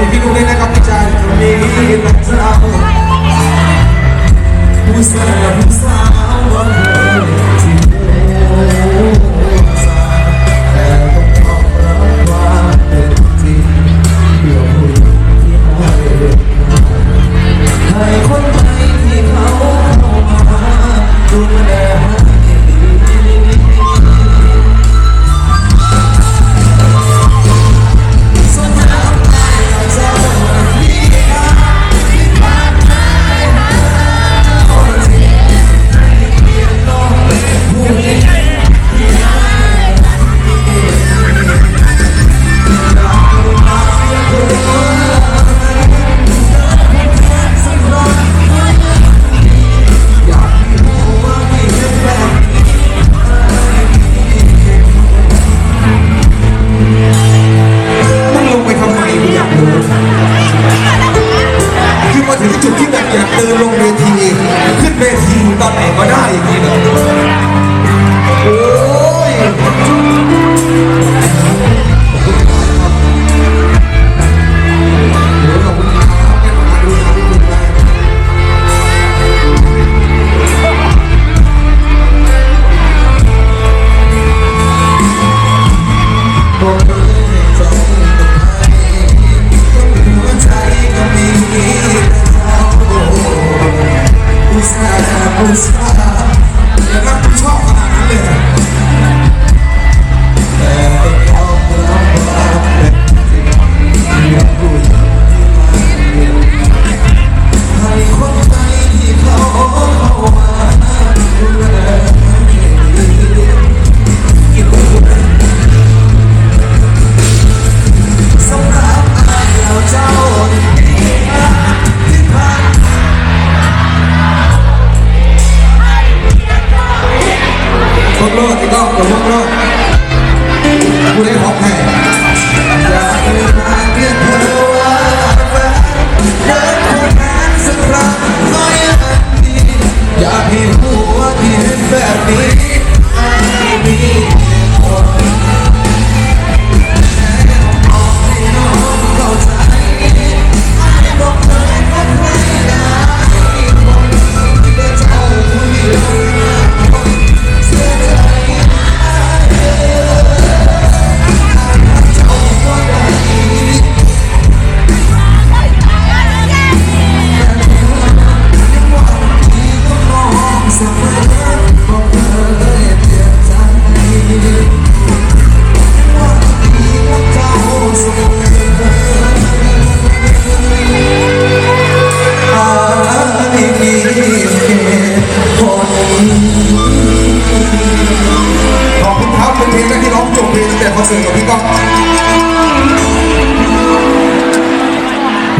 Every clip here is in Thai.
ดีพี่นุ๊กด้วยนะครั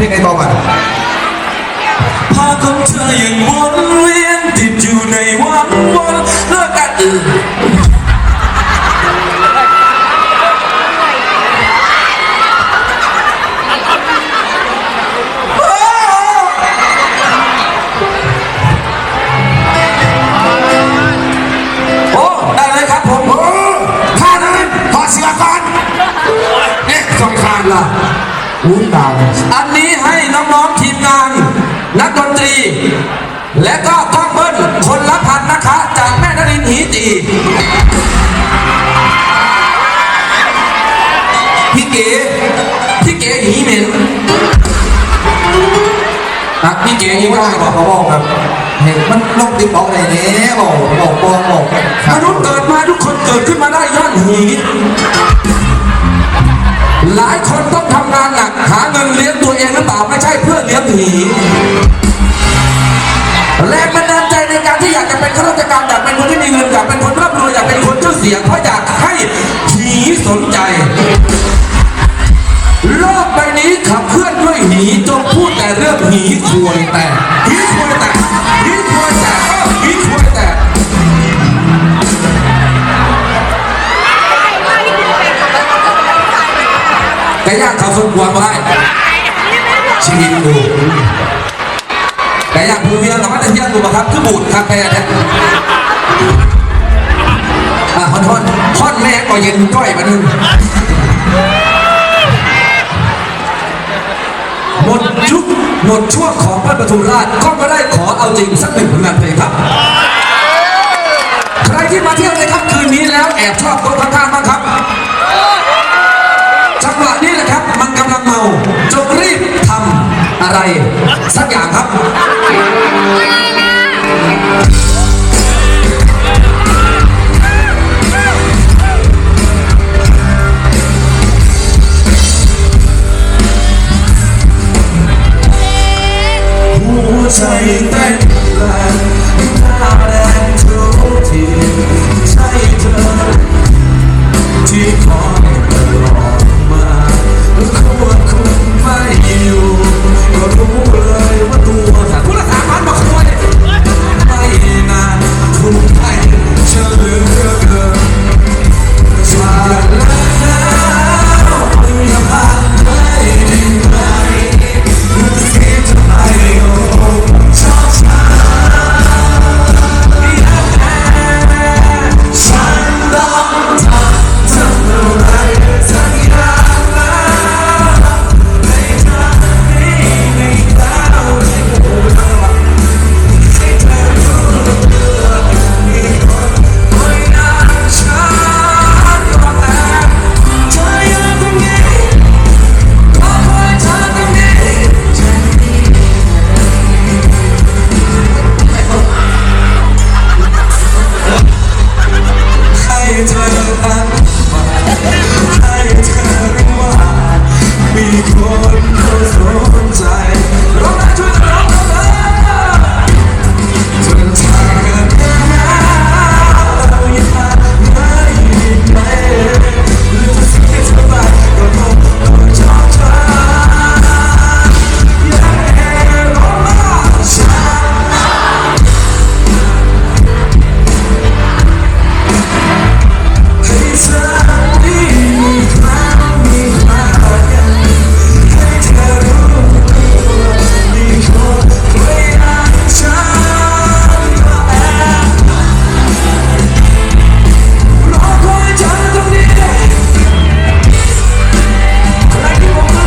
เพลงไหนต่อนภาพของเธอยังวนเวียนติดอยู่ในวันวันเลิกกัน อุ้ยตายอันนี้ให้น้องๆทีมงาน นักดนตรี และก็กล้องเบิ้ลคนละพันนะคะ จากแม่นรินทร์หีตีพี่เก๋พี่เก๋หีเหม็นอะพี่เก๋หีนี่ไม่ว่าได้บบออกกเขาบอกครับเห็นมันลงติ๊กต็อกอะไรเนี้ยบอกบอกบอกบอกมนุษย์เกิดมาทุกคนเกิดขึ้นมาได้ย้อนหีหลายคนต้อง ไม่ใช่เพื่อเลี้ยงหีแรงบันดาลใจในการที่อยากจะเป็นข้าราชการอยากเป็นคนที่มีเงินอยากเป็นคนร่ำรวยอยากเป็นคนชื่อเสียงเพราะอยากให้หีสนใจโลกใบนี้ขับเคลื่อนด้วยหีจงพูดแต่เรื่องหีควยแต่หีควยแต่หีควยแต่หีควยแต่ไก่ย่างเขาสมควรไว้ ชีวิตกูแต่อย่างดูเพียงแต่ว่าจะเที่ยงดูมาครับ คือบูดคาเฟ่เนี่ยอะท่อนท่อนท่อนแรกก็เย็นก้อยมานึงหมดยุกหมดช่วงของพระปทุมราชก็ไมาได้ขอเอาจริงสักหนึ่งผลงานเพลงครับ ใครที่มาเที่ยวในค่ำคืนนี้แล้วแอบชอบโต้างๆบ้า อะไร สักอย่างครับ